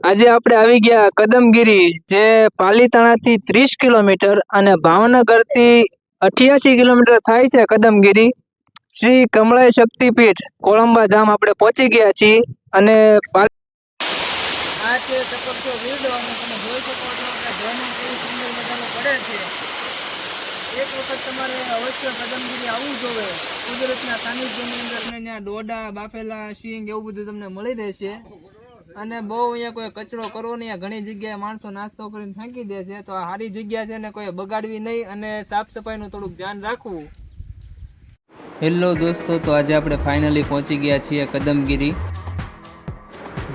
આજે આપણે આવી ગયા કદમગીરી, જે પાલીતાણાથી ત્રીસ કિલોમીટર અને ભાવનગરથી અઠ્યાસી કિલોમીટર થાય છે કદમગીરી. શ્રી કમળાઈ શક્તિપીઠ, કોળંબા ધામ આપણે પહોંચી ગયા છીએ અને આ એક વખત તમારે અવશ્ય કદમગીરી આવવું જોઈએ કુદરતના સાનિધ્યની અંદર ત્યાં ડોડા, બાફેલા, શીંગ એવું બધું તમને મળી રહેશે. અને બહુ અહીંયા કોઈ કચરો કરવો નહીં. ઘણી જગ્યાએ માણસો નાસ્તો કરીને ફેંકી દે છે. તો આ સારી જગ્યા છે ને કોઈ બગાડવી નહીં અને સાફ સફાઈનું થોડુંક ધ્યાન રાખવું. હેલો દોસ્તો, તો આજે આપણે ફાઇનલી પહોંચી ગયા છીએ કદમગીરી.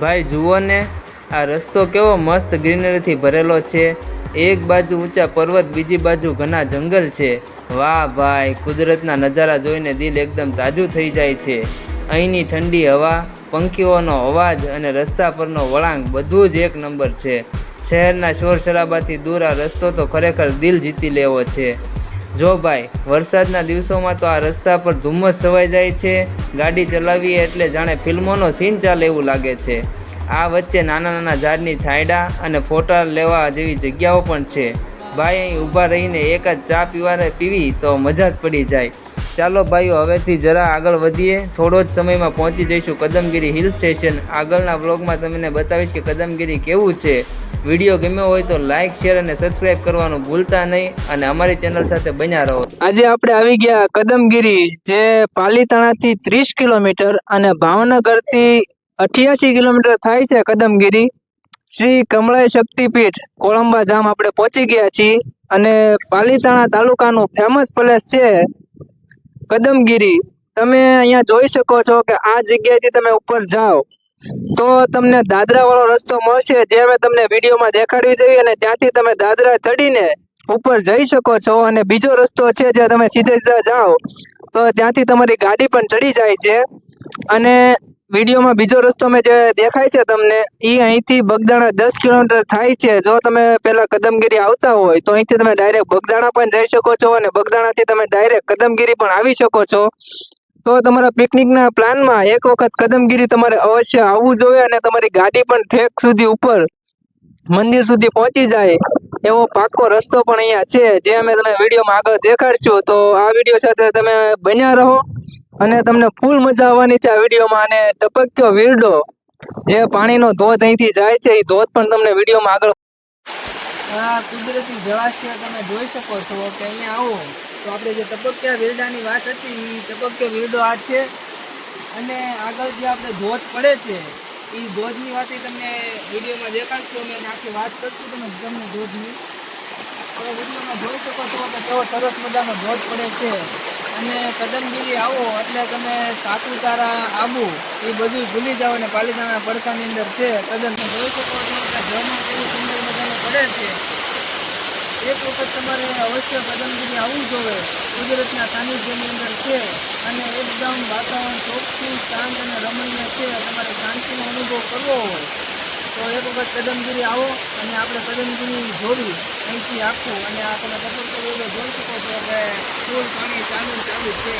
ભાઈ, જુઓ ને, આ રસ્તો કેવો મસ્ત ગ્રીનરીથી ભરેલો છે. એક બાજુ ઊંચા પર્વત, બીજી બાજુ ઘણા જંગલ છે. વાહ ભાઈ, કુદરતના નજારા જોઈને દિલ એકદમ તાજું થઈ જાય છે. અહીંની ઠંડી હવા, પંખીઓનો અવાજ અને રસ્તા પરનો વળાંક બધું જ એક નંબર છે. શહેરના શોર શરાબાથી દૂર આ રસ્તો તો ખરેખર દિલ જીતી લેવો છે. જો ભાઈ, વરસાદના દિવસોમાં તો આ રસ્તા પર ધુમ્મસ છવાઈ જાય છે, ગાડી ચલાવીએ એટલે જાણે ફિલ્મોનો સીન ચાલે એવું લાગે છે. આ વચ્ચે નાના નાના ઝાડની છાંયડા અને ફોટા લેવા જેવી જગ્યાઓ પણ છે. ભાઈ અહીં ઊભા રહીને એક જ ચા પીવાને પીવી તો મજા જ પડી જાય. ચાલો ભાઈઓ, હવેથી જરા આગળ વધીએ. થોડો જ સમયમાં પહોંચી જઈશું કદમગીરી હિલ સ્ટેશન. આગળના વ્લોગમાં તમને બતાવીશ કે કદમગીરી કેવું છે. વીડિયો ગમ્યો હોય તો લાઇક શેર અને સબસ્ક્રાઇબ કરવાનું ભૂલતા નહીં અને અમારી ચેનલ સાથે બન્યા રહો. આજે આપણે આવી ગયા કદમગીરી, જે પાલીતાણાથી ત્રીસ કિલોમીટર અને ભાવનગરથી અઠ્યાસી કિલોમીટર થાય છે કદમગીરી. શ્રી કમળાઈ શક્તિપીઠ, કોળંબા ધામ આપણે પહોંચી ગયા છીએ અને પાલીતાણા તાલુકાનું ફેમસ પ્લેસ છે કદમગીરી. તમે અહીંયા જોઈ શકો છો કે આ જગ્યાએથી તમે ઉપર જાઓ. તો તમને દાદરા વાળો રસ્તો મળશે, જે મેં તમને વિડીયોમાં દેખાડવી જોઈએ અને ત્યાંથી તમે દાદરા ચડીને ઉપર જઈ શકો છો અને બીજો રસ્તો છે જ્યાં તમે સીધે સીધા જાઓ. તો ત્યાંથી તમારી ગાડી પણ ચડી જાય છે. અને વિડીયોમાં બીજો રસ્તો મેં જે દેખાય છે તમને એ અહીંથી બગદાણા દસ કિલોમીટર થાય છે. જો તમે પેલા કદમગીરી આવતા હોય, તો અહીંથી તમે ડાયરેક્ટ બગદાણા પણ જઈ શકો છો અને બગદાણાથી તમે ડાયરેક્ટ કદમગીરી પણ આવી શકો છો. તો તમારા પિકનિકના પ્લાનમાં એક વખત કદમગીરી તમારે અવશ્ય આવવું જોઈએ અને તમારી ગાડી પણ ઠેક સુધી ઉપર, મંદિર સુધી પહોંચી જાય એવો પાક્કો રસ્તો પણ અહીંયા છે. જે અમે તમે વિડીયોમાં આગળ દેખાડશું, તો આ વીડિયો સાથે તમે બન્યા રહો. અને તમને ફૂલ મજા આવવાની છે આ વિડીયોમાં. અને ટપક્યો વીરડો, જે પાણીનો ધોધ અહીંથી જાય છે, એ ધોધ પણ તમને વિડીયોમાં આગળ આ કુદરતી જળાશય તમે જોઈ શકો છો કે અહીંયા આવો. તો આપણે જે ટપક્યા વીરડાની વાત હતી એ ટપક્યો વીરડો આ છે. અને આગળ જે આપણે ધોધ પડે છે એ ધોધની વાત તમને વિડીયોમાં દેખાડશું. અમે આખી વાત કરશું તમે તમને ધોધની. તો વિડીયોમાં જોઈ શકો છો કે કેવો સરસ મજાનો ધોધ પડે છે. અને કદમગીરી આવો, એટલે તમે સાપુતારા આબુ, એ બધું ભૂલી જાઓ અને પાલિતાણા પડકાની અંદર છે, કદમ. જોઈ શકો છો કે ઝરણું કેવું સુંદર મજાનું પડે છે. એક વખત તમારે અવશ્ય કદમગીરી આવવું જોવે. કુદરતના સાનિધ્યની અંદર છે અને એકદમ વાતાવરણ ચોખ્ખું, શાંત અને રમણીય છે. તમારે શાંતિનો અનુભવ કરવો હોય. તો એક વખત કદમગીરી આવો અને આપણે કદમગીરી જોવી અહીંથી આપવું અને આ તમે ટપકતો વેલો જોઈ શકો છો કે ફૂલ પાણી ચાલુ ચાલુ છે.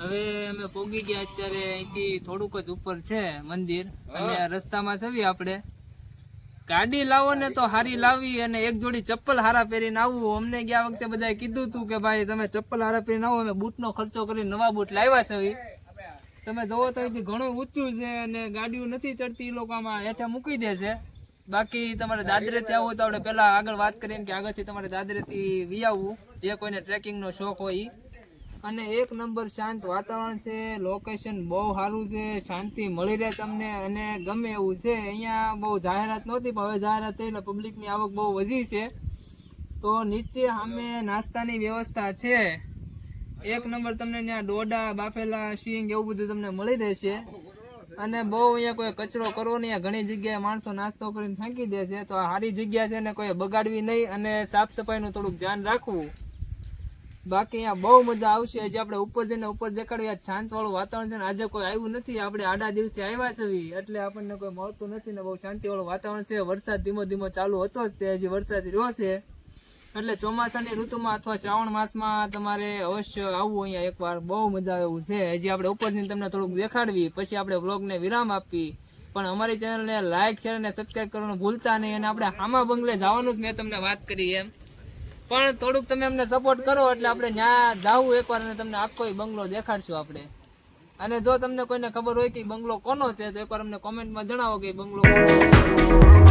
હવે અમે પોગી ગયા અત્યારે અહીંથી થોડુંક જ ઉપર છે મંદિર. અને રસ્તામાં છવી આપણે. ગાડી લાવો ને તો હારી લાવી અને એક જોડી ચપ્પલ હારા પહેરીને આવવું અમને ગયા વખતે બધાએ કીધું હતું કે ભાઈ, તમે ચપ્પલ હારા પહેરીને આવો, અમે બૂટનો ખર્ચો કરીને નવા બૂટ લાવ્યા છે તમે જોવો તો ઘણું ઊંચું છે અને ગાડીઓ નથી ચડતી એ લોકો આમાં હેઠે મૂકી દે છે. બાકી તમારે દાદરેથી આવવું તો આપણે પહેલાં આગળ વાત કરીએ કે આગળથી તમારે દાદરેથી વી આવવું જે કોઈને ટ્રેકિંગનો શોખ હોય ઈ. અને એક નંબર શાંત વાતાવરણ છે લોકેશન બહુ સારું છે, શાંતિ મળી રહે તમને અને ગમે એવું છે. અહીંયા બહુ જાહેરાત નહોતી, પણ હવે જાહેરાત થઈ પબ્લિકની આવક બહુ વધી છે. તો નીચે સામે નાસ્તાની વ્યવસ્થા છે. એક નંબર તમને ત્યાં ડોડા, બાફેલા, શીંગ એવું બધું તમને મળી રહેશે. અને બહુ અહીંયા કોઈ કચરો કરવો નહીં ઘણી જગ્યાએ માણસો નાસ્તો કરીને ફેંકી દે છે. તો આ સારી જગ્યા છે ને કોઈ બગાડવી નહીં અને સાફ સફાઈનું થોડુંક ધ્યાન રાખવું. બાકી અહીંયા બહુ મજા આવશે. આજે આપણે ઉપર જઈને ઉપર દેખાડ્યું શાંત વાળું વાતાવરણ છે ને આજે કોઈ આવ્યું નથી. આપણે આડા દિવસે આવ્યા છે એટલે આપણને કોઈ મળતું નથી ને બહુ શાંતિ વાળું વાતાવરણ છે. વરસાદ ધીમો ધીમો ચાલુ હતો જ તે. હજી વરસાદ રહ્યો છે. એટલે ચોમાસાની ઋતુમાં અથવા શ્રાવણ માસમાં તમારે અવશ્ય આવવું અહીંયા એકવાર. બહુ મજા આવે છે. હજી આપણે ઉપરથી તમને થોડુંક દેખાડવી. પછી આપણે વ્લોગને વિરામ આપવી પણ અમારી ચેનલને લાઇક શેર અને સબસ્ક્રાઈબ કરવાનું ભૂલતા નહીં. અને આપણે હામા બંગલે જવાનું જ મેં તમને વાત કરી એમ. પણ થોડુંક તમે અમને સપોર્ટ કરો એટલે આપણે ત્યાં જાવું એકવાર અને તમને આખો બંગલો દેખાડશું આપણે. અને જો તમને કોઈને ખબર હોય કે બંગલો કોનો છે, તો એકવાર અમને કોમેન્ટમાં જણાવો કે બંગલો કોનો